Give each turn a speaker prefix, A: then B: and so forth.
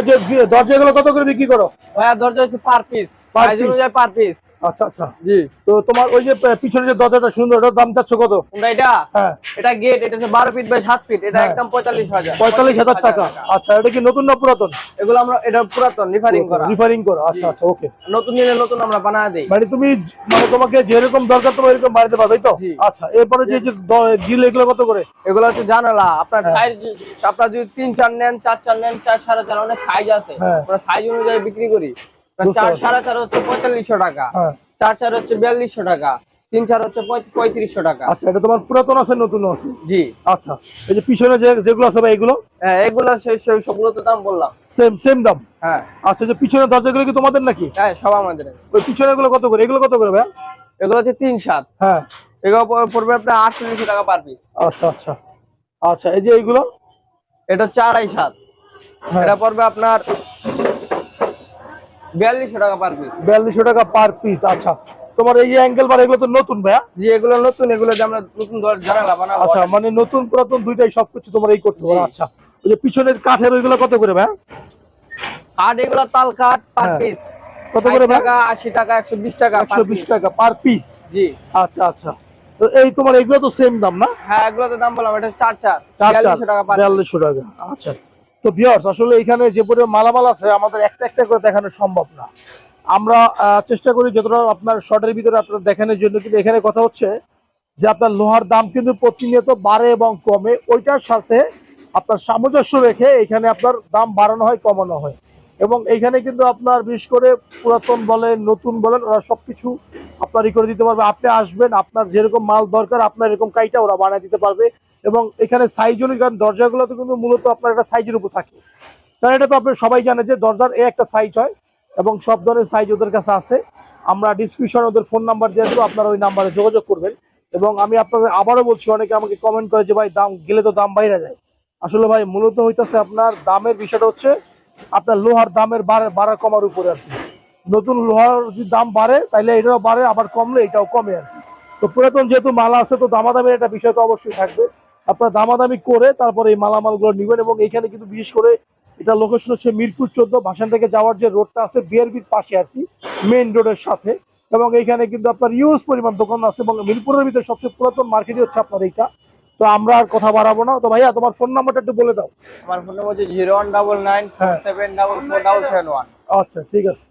A: যে দরজাগুলো কত করে বিক্রি করো?
B: ভাইয়া দরজা হচ্ছে পার পিস। Per piece.
A: আচ্ছা আচ্ছা।
B: জি।
A: তো তোমার ওই যে পিছনে যে দরজাটা সুন্দর ওটার দাম চাচ্ছ কত?
B: এটা
A: হ্যাঁ।
B: এটা গেট এটা হচ্ছে বারো ফিট বাই সাত ফিট এটা
A: হ্যাঁ।
B: একদম পঁয়তাল্লিশ হাজার।
A: পঁয়তাল্লিশ হাজার টাকা। আচ্ছা এটা কি নতুন না পুরাতন?
B: এগুলো আমরা এটা পুরাতন রিফারিং করা।
A: রিফারিং করো আচ্ছা আচ্ছা ওকে।
B: নতুন নিলে নতুন আমরা বানায় দেই।
A: মানে তুমি মানে তোমাকে যেরকম দরকার তোমার এরকম বাড়িতে পারবে তো? আচ্ছা এরপরে যে যে গ্রিল এগুলো কত করে?
B: এগুলো হচ্ছে জানালা। আপনার
A: হ্যাঁ।
B: সাইজ আপনার যদি তিন চার নেন চার চার নেন চার সাড়ে চার অনেক সাইজ আছে। আমরা সাইজ অনুযায়ী বিক্রি করি। চার সাড়ে চার হচ্ছে পঁয়তাল্লিশশো টাকা
A: হ্যাঁ।
B: চার চার হচ্ছে বিয়াল্লিশশো টাকা তিন চার হচ্ছে পঁয়ত্রিশশো টাকা।
A: আচ্ছা এটা তোমার পুরাতন আছে নতুন আছে?
B: জি।
A: আচ্ছা এই যে পিছনে যে যেগুলো আছে ভাই এগুলো?
B: হ্যাঁ এগুলো সেই সেই সবগুলো তো দাম বললাম।
A: সেম সেম দাম?
B: হ্যাঁ।
A: আচ্ছা যে পিছনে দরজাগুলো কি তোমাদের নাকি?
B: হ্যাঁ সব আমাদের।
A: ওই পিছনে গুলো কত করে? এগুলো কত করে ভাই?
B: এগুলো হচ্ছে তিন সাত।
A: হ্যাঁ।
B: এগুলো পড়বে আপনার আটচল্লিশশো টাকা পার পিস
A: আচ্ছা আচ্ছা। আচ্ছা এই যে এইগুলো
B: এটা হচ্ছে আড়াই সাত।
A: হ্যাঁ।
B: এটা পড়বে আপনার বিয়াল্লিশশো টাকা পার পিস
A: বিয়াল্লিশশো টাকা পার পিস আচ্ছা। তোমার এই অ্যাঙ্গেল বার এগুলো তো নতুন ভাইয়া?
B: জি এগুলো নতুন এগুলো যে আমরা নতুন
A: আচ্ছা মানে নতুন পুরাতন দুইটাই সবকিছু তোমার এই করতে পারো আচ্ছা। ওই যে পিছনের কাঠের ওইগুলো কত করে ভাইয়া?
B: কাঠ এগুলো তাল কাঠ পার
A: হ্যাঁ।
B: পিস
A: কত করে ভাই
B: টাকা আশি টাকা একশো বিশ টাকা per
A: একশো বিশ
B: piece।
A: টাকা পার পিস
B: জি।
A: আচ্ছা আচ্ছা। তো এই তোমার এগুলো তো সেম দাম না?
B: হ্যাঁ এগুলোতে দাম বললাম এটা চার চার।
A: চার চার
B: বিয়াল্লিশশো টাকা পার
A: বিয়াল্লিশশো টাকা আচ্ছা। তো ভিউয়ার্স আসলে এখানে যে পরিমাণ মালামাল আছে, আমাদের একটা একটা করে দেখানো সম্ভব না। আমরা চেষ্টা করি যতটা আপনার শর্টের ভিতরে আপনার দেখানোর জন্য, কিন্তু এখানে কথা হচ্ছে যে আপনার লোহার দাম কিন্তু প্রতিনিয়ত বাড়ে এবং কমে। ওইটার সাথে আপনার সামঞ্জস্য রেখে এখানে আপনার দাম বাড়ানো হয়, কমানো হয়। এবং এখানে কিন্তু আপনার, বিশেষ করে পুরাতন বলেন, নতুন বলেন, ওরা সবকিছু আপনার ই করে দিতে পারবে, আপনি আসবেন, আপনার যেরকম মাল দরকার, আপনার এরকম কাইটা ওরা বানিয়ে দিতে পারবে। এবং এখানে সাইজ অনুযায়ী, কারণ দরজাগুলোতে কিন্তু মূলত আপনার একটা সাইজের উপর থাকে। কারণ এটা তো আপনি সবাই জানে যে দরজার এ একটা সাইজ হয়, এবং সব ধরনের সাইজ ওদের কাছে আছে। আমরা ডিসক্রিপশন ওদের ফোন নাম্বার দিয়ে দেবো, আপনারা ওই নাম্বারে যোগাযোগ করবেন। এবং আমি আপনাদের আবারও বলছি, অনেকে আমাকে কমেন্ট করে যে, ভাই, দাম গেলে তো দাম বাইরে যায়। আসলে ভাই, মূলত হইতাছে আপনার দামের বিষয়টা হচ্ছে, আপনার লোহার দামের বাড়া কমার উপরে আর কি। নতুন লোহার যদি দাম বাড়ে তাহলে এটাও বাড়ে আবার কমলে এটাও কমে আর তো পুরাতন যেহেতু মাল আছে তো দামাদামের একটা বিষয় তো অবশ্যই থাকবে। আপনার দামাদামি করে তারপরে এই মালামালগুলো নেবেন এবং এখানে কিন্তু বিশেষ করে এটা লোকেশন হচ্ছে মিরপুর চোদ্দ ভাসান থেকে যাওয়ার যে রোডটা আছে বিআরবির পাশে আর কি মেইন রোডের সাথে। এবং এইখানে কিন্তু আপনার ইউজ পরিমাণ দোকান আছে এবং মিরপুরের ভিতরে সবচেয়ে পুরাতন মার্কেটই হচ্ছে আপনার এইটা। তো আমরা আর কথা বাড়াবো না। তো ভাইয়া তোমার ফোন নাম্বারটা একটু বলে দাও।
B: আমার ফোন নম্বর হচ্ছে zero one double nine. Seven double four double seven one
A: আচ্ছা ঠিক আছে।